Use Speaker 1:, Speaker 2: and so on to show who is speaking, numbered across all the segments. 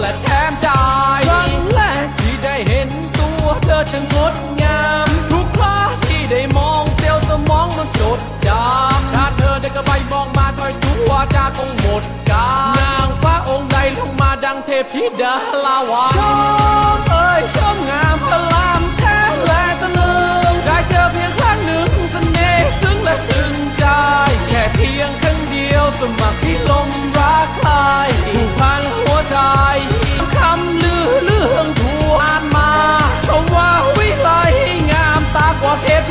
Speaker 1: และแถมใจครั้งแรกที่ได้เห็นตัวเธอฉันงดงาม ทุกคราที่ได้มองเซลล์สมองมันจดจำถ้าเธอได้กระใบมองมาถอยตัวจาคงหมดกานางฟ้าองค์ใดลงมาดังเทพธิดาลาวาชมเอ้ยชมงาม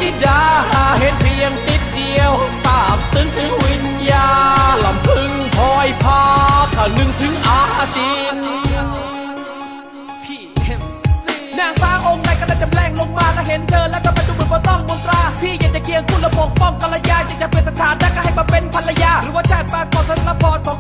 Speaker 1: ธิดาเห็นเพียงนิดเดียวทราบซึ้งถึงวิญญาลำพึงพลอยพาข้านึงถึงอาจินนางฟ้าองค์ใดก็ได้จำแรงลงมาแล้วเห็นเธอแล้วก็มาดูเหมือนว่าต้องมนตราพี่อยากจะเคียงคุณและปกป้องกัลยาอยากจะเป็นสถานะก็ให้มาเป็นภรรยา หรือว่าชาติบ้านของธนพรของ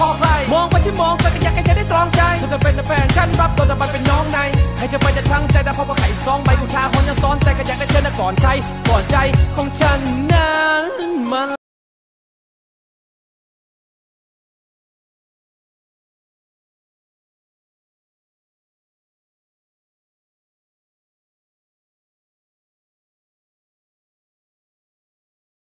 Speaker 1: คอใคร มองไปที่มองไปก็อยากให้เธอได้ตรองใจเธอจะเป็นแฟนฉันรับตัวแต่มัเป็นน้องใน ให้เธอไปจะทั้งใจแต่พอมาไข่ซองใบกุชาคยังซ้อนใจก็อยากให้เธอน่ก่อนใจก่อนใจของฉันนั้นมา